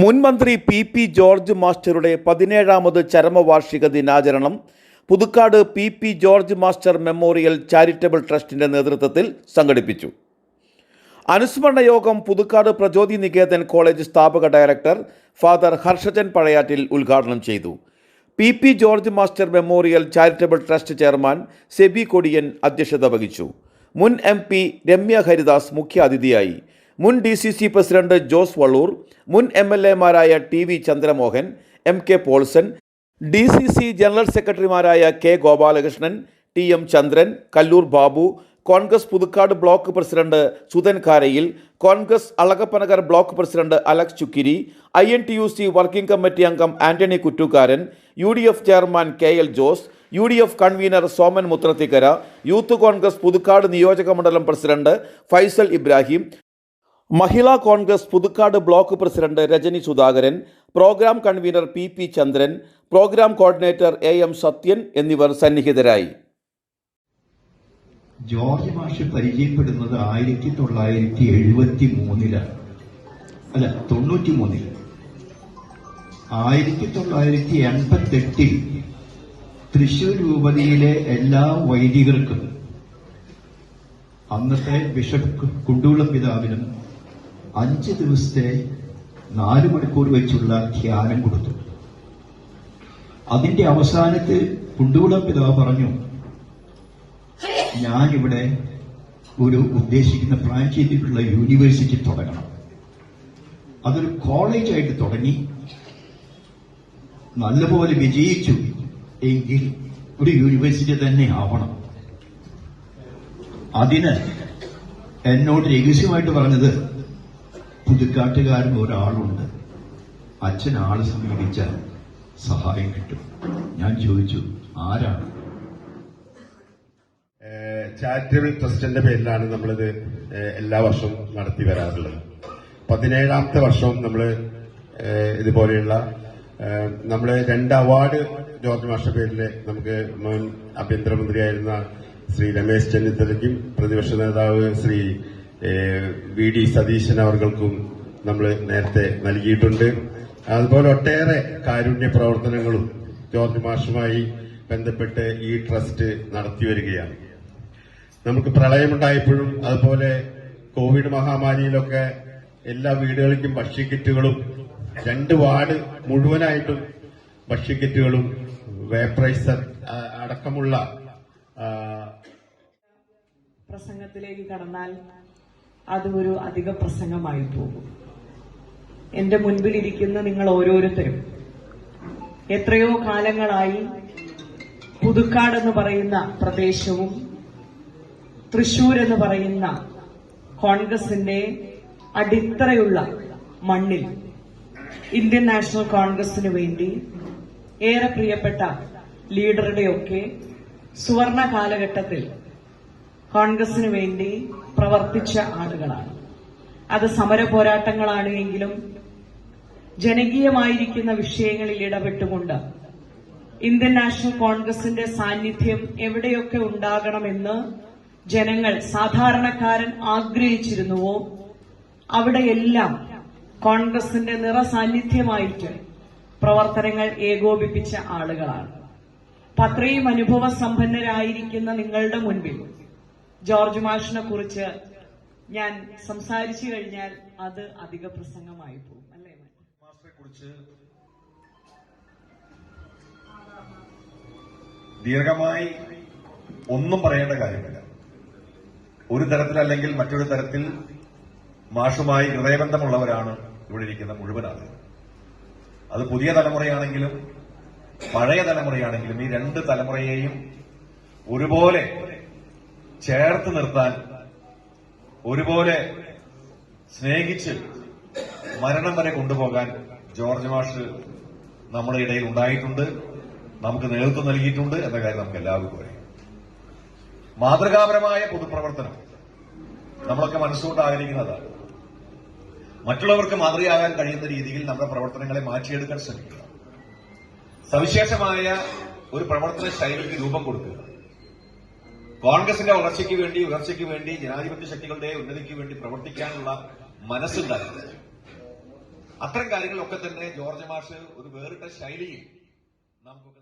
മുൻ മന്ത്രി P P George മാസ്റ്ററുടെ പതിനേഴാമത് ചരമവാർഷിക ദിനാചരണം Puthukkad P P George master memorial charitable ട്രസ്റ്റിന്റെ നേതൃത്വത്തിൽ സംഘടിപ്പിച്ചു. അനുസ്മരണ യോഗം പുതുക്കാട് പ്രചോദി നികേതൻ കോളേജ് സ്ഥാപക ഡയറക്ടർ ഫാദർ ഹർഷജൻ പഴയാറ്റിൽ ഉദ്ഘാടനം ചെയ്തു. P P George master memorial charitable trust chairman Sebi Kodiyan അധ്യക്ഷത വഹിച്ചു. മുൻ എം പി രമ്യ ഹരിദാസ് മുഖ്യാതിഥിയായി. മുൻ D C C president Jose Valloor മുൻ M L എമാരായ T V Chandramohan M K Polson D C C general സെക്രട്ടറിമാരായ K Gopalakrishnan T M Chandran Kallur Babu Congress Puthukkad block president Sudhan Karayil Congress Alakappanagar block president Alex Chukkiri I N T U C working committee അംഗം Antony Kuttukaran U D F chairman K L Jose U D F convener Soman Muthrathikkara youth Congress Puthukkad നിയോജക മണ്ഡലം president Faisal Ibrahim Mahila Congress Puthukkad block president Rajani Sudhakaran programme convener P P Chandran programme coordinator A M Sathyan എന്നിവർ സന്നിഹിതരായി. George മാഷ് പരിചയപ്പെടുന്നത് ആയിരത്തി തൊള്ളായിരത്തി എഴുപത്തി മൂന്നിലാണ് അല്ല തൊണ്ണൂറ്റി മൂന്നിൽ ആയിരത്തി തൊള്ളായിരത്തി എൺപത്തി എട്ടിൽ തൃശൂർ രൂപതയിലെ എല്ലാ വൈദികർക്കും അന്നത്തെ ബിഷപ്പ് കുണ്ടൂളം പിതാവിനും അഞ്ച് ദിവസത്തെ നാല് മണിക്കൂർ വെച്ചുള്ള ധ്യാനം കൊടുത്തു. അതിന്റെ അവസാനത്ത് കുണ്ടൂടം പിതാവ് പറഞ്ഞു ഞാനിവിടെ ഒരു ഉദ്ദേശിക്കുന്ന പ്ലാൻ ചെയ്തിട്ടുള്ള യൂണിവേഴ്സിറ്റി തുടങ്ങണം. അതൊരു കോളേജായിട്ട് തുടങ്ങി. നല്ലപോലെ വിജയിച്ചു എങ്കിൽ ഒരു യൂണിവേഴ്സിറ്റി തന്നെ ആവണം. അതിന് എന്നോട് രഹസ്യമായിട്ട് പറഞ്ഞത് പുതുക്കാട്ടുകാരൻ ഒരാളുണ്ട്. അച്ഛൻ ആൾ സമീപിച്ചാൽ സഹായം കിട്ടും. ഞാൻ ചോദിച്ചു ആരാണ്? ചാരിറ്റബിൾ ട്രസ്റ്റിന്റെ പേരിലാണ് നമ്മളിത് എല്ലാ വർഷവും നടത്തി വരാറുള്ളത്. പതിനേഴാമത്തെ വർഷവും നമ്മൾ ഇതുപോലെയുള്ള നമ്മൾ രണ്ട് അവാർഡ് ജോർജ് മാഷ പേരിൽ നമുക്ക് മുൻ ആഭ്യന്തരമന്ത്രിയായിരുന്ന ശ്രീ രമേശ് ചെന്നിത്തലയ്ക്കും പ്രതിപക്ഷ നേതാവ് ശ്രീ വി ഡി സതീശൻ അവർക്കും നമ്മൾ നേരത്തെ നൽകിയിട്ടുണ്ട്. അതുപോലെ ഒട്ടേറെ കാരുണ്യ പ്രവർത്തനങ്ങളും ജോർജ് മാഷുമായി ബന്ധപ്പെട്ട് ഈ ട്രസ്റ്റ് നടത്തി വരികയാണ്. നമുക്ക് പ്രളയമുണ്ടായപ്പോഴും അതുപോലെ കോവിഡ് മഹാമാരിയിലൊക്കെ എല്ലാ വീടുകളിലേക്കും ഭക്ഷ്യക്കിറ്റുകളും രണ്ട് വാർഡ് മുഴുവനായിട്ടും ഭക്ഷ്യക്കിറ്റുകളും വേപ്രൈസർ അടക്കമുള്ള പ്രസംഗത്തിലേക്ക് കടന്നാൽ അത് ഒരു അധിക പ്രസംഗമായി പോകും. എന്റെ മുൻപിലിരിക്കുന്ന നിങ്ങൾ ഓരോരുത്തരും എത്രയോ കാലങ്ങളായി പുതുക്കാട് എന്ന് പറയുന്ന പ്രദേശവും തൃശൂർ എന്ന് പറയുന്ന കോൺഗ്രസിന്റെ അടിത്തറയുള്ള മണ്ണിൽ ഇന്ത്യൻ നാഷണൽ കോൺഗ്രസിന് വേണ്ടി ഏറെ പ്രിയപ്പെട്ട ലീഡറുടെയൊക്കെ സുവർണ കാലഘട്ടത്തിൽ കോൺഗ്രസിന് വേണ്ടി പ്രവർത്തിച്ച ആളുകളാണ്. അത് സമര പോരാട്ടങ്ങളാണ് എങ്കിലും ജനകീയമായിരിക്കുന്ന വിഷയങ്ങളിൽ ഇടപെട്ടുകൊണ്ട് ഇന്ത്യൻ നാഷണൽ കോൺഗ്രസിന്റെ സാന്നിധ്യം എവിടെയൊക്കെ ഉണ്ടാകണമെന്ന് ജനങ്ങൾ സാധാരണക്കാരൻ ആഗ്രഹിച്ചിരുന്നുവോ അവിടെയെല്ലാം കോൺഗ്രസിന്റെ നിറസാന്നിധ്യമായിട്ട് പ്രവർത്തനങ്ങൾ ഏകോപിപ്പിച്ച ആളുകളാണ്. പത്രയും അനുഭവ സമ്പന്നരായിരിക്കുന്ന നിങ്ങളുടെ മുൻപിൽ ജോർജ് മാഷിനെ കുറിച്ച് ഞാൻ സംസാരിച്ചു കഴിഞ്ഞാൽ അത് അധിക പ്രസംഗമായി പോകും അല്ലേ? കുറിച്ച് ദീർഘമായി ഒന്നും പറയേണ്ട കാര്യമില്ല. ഒരു തരത്തിലല്ലെങ്കിൽ മറ്റൊരു തരത്തിൽ മാഷുമായി ഹൃദയബന്ധമുള്ളവരാണ് ഇവിടെ ഇരിക്കുന്ന മുഴുവൻ ആളുകൾ അത് പുതിയ തലമുറയാണെങ്കിലും പഴയ തലമുറയാണെങ്കിലും ഈ രണ്ട് തലമുറയെയും ഒരുപോലെ ചേർത്ത് നിർത്താൻ ഒരുപോലെ സ്നേഹിച്ച് മരണം വരെ കൊണ്ടുപോകാൻ ജോർജ് മാഷ് നമ്മുടെ ഇടയിൽ ഉണ്ടായിട്ടുണ്ട്. നമുക്ക് നേതൃത്വം നൽകിയിട്ടുണ്ട് എന്ന കാര്യം നമുക്ക് എല്ലാവർക്കും അറിയാം. മാതൃകാപരമായ പൊതുപ്രവർത്തനം നമ്മളൊക്കെ മനസ്സുകൊണ്ട് ആഗ്രഹിക്കുന്നതാണ്. മറ്റുള്ളവർക്ക് മാതൃകയാകാൻ കഴിയുന്ന രീതിയിൽ നമ്മുടെ പ്രവർത്തനങ്ങളെ മാറ്റിയെടുക്കാൻ ശ്രമിക്കുക. സവിശേഷമായ ഒരു പ്രവർത്തന ശൈലിക്ക് രൂപം കൊടുക്കുക. കോൺഗ്രസിന്റെ വളർച്ചയ്ക്ക് വേണ്ടി ഉയർച്ചയ്ക്ക് വേണ്ടി ജനാധിപത്യ ശക്തികളുടെ ഉന്നതിക്ക് വേണ്ടി പ്രവർത്തിക്കാനുള്ള മനസ്സുണ്ടായിരുന്നു അത്തരം കാര്യങ്ങളൊക്കെ തന്നെ ജോർജ് മാഷ് ഒരു വേറിട്ട ശൈലിയിൽ നമുക്കൊക്കെ